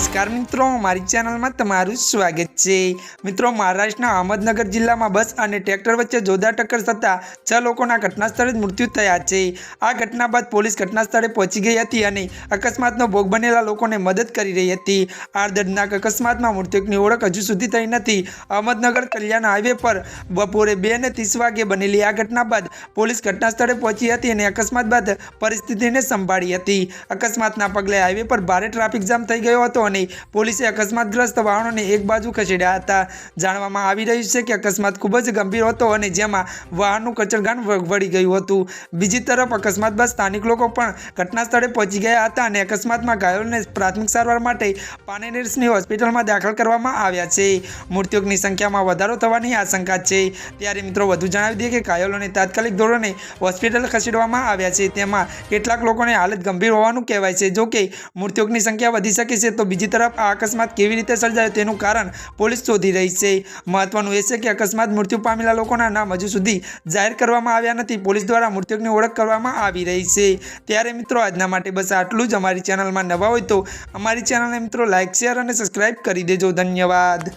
નમસ્કાર મિત્રો, મારી ચેનલમાં તમારું સ્વાગત છે. મિત્રો, મહારાષ્ટ્રના અહમદનગર જિલ્લામાં બસ અને ટ્રેક્ટર વચ્ચે જોરદાર ટક્કર થતાં છ લોકોના ઘટના સ્થળે જ મૃત્યુ થયા છે. આ ઘટના બાદ પોલીસ ઘટના સ્થળે પહોંચી ગઈ હતી અને અકસ્માતનો ભોગ બનેલા લોકોને મદદ કરી રહી હતી. આ દર્દનાક અકસ્માતમાં મૃતકની ઓળખ હજુ સુધી થઈ નથી. અહમદનગર કલ્યાણ હાઈવે પર બપોરે બે ને ત્રીસ વાગે બનેલી આ ઘટના બાદ પોલીસ ઘટનાસ્થળે પહોંચી હતી અને અકસ્માત બાદ પરિસ્થિતિને સંભાળી હતી. અકસ્માતના પગલે હાઈવે પર ભારે ટ્રાફિક જામ થઈ ગયો હતો અને પોલીસે અકસ્માતગ્રસ્ત વાહનોને એક બાજુ ખસેડ્યા હતા. જાણવામાં આવી રહ્યું છે કે અકસ્માત ખૂબ જ ગંભીર હતો અને જેમાં વાહનનું કચરગાન વળી ગયું હતું. બીજી તરફ અકસ્માત બાદ સ્થાનિક લોકો પણ ઘટના સ્થળે પહોંચી ગયા હતા અને અકસ્માતમાં ઘાયલોને પ્રાથમિક સારવાર માટે પાનેનીર્સની હોસ્પિટલમાં દાખલ કરવામાં આવ્યા છે. મૃત્યુકની સંખ્યામાં વધારો થવાની આશંકા છે. ત્યારે મિત્રો વધુ જણાવી દઈએ કે ઘાયલોને તાત્કાલિક ધોરણે હોસ્પિટલ ખસેડવામાં આવ્યા છે. તેમાં કેટલાક લોકોને હાલત ગંભીર હોવાનું કહેવાય છે. જો કે મૃત્યુકની સંખ્યા વધી શકે છે તો બીજી તરફ આ અકસ્માત કેવી રીતે સર્જાયો તેનું કારણ પોલીસ શોધી રહી છે. મહત્વનું એ છે કે અકસ્માત મૃત્યુ પામેલા લોકોના નામ હજુ સુધી જાહેર કરવામાં આવ્યા નથી. પોલીસ દ્વારા મૃત્યુની ઓળખ કરવામાં આવી રહી છે. ત્યારે મિત્રો, આજના માટે બસ આટલું જ. અમારી ચેનલમાં નવા હોય તો અમારી ચેનલને મિત્રો લાઇક શેર અને સબસ્ક્રાઇબ કરી દેજો. ધન્યવાદ.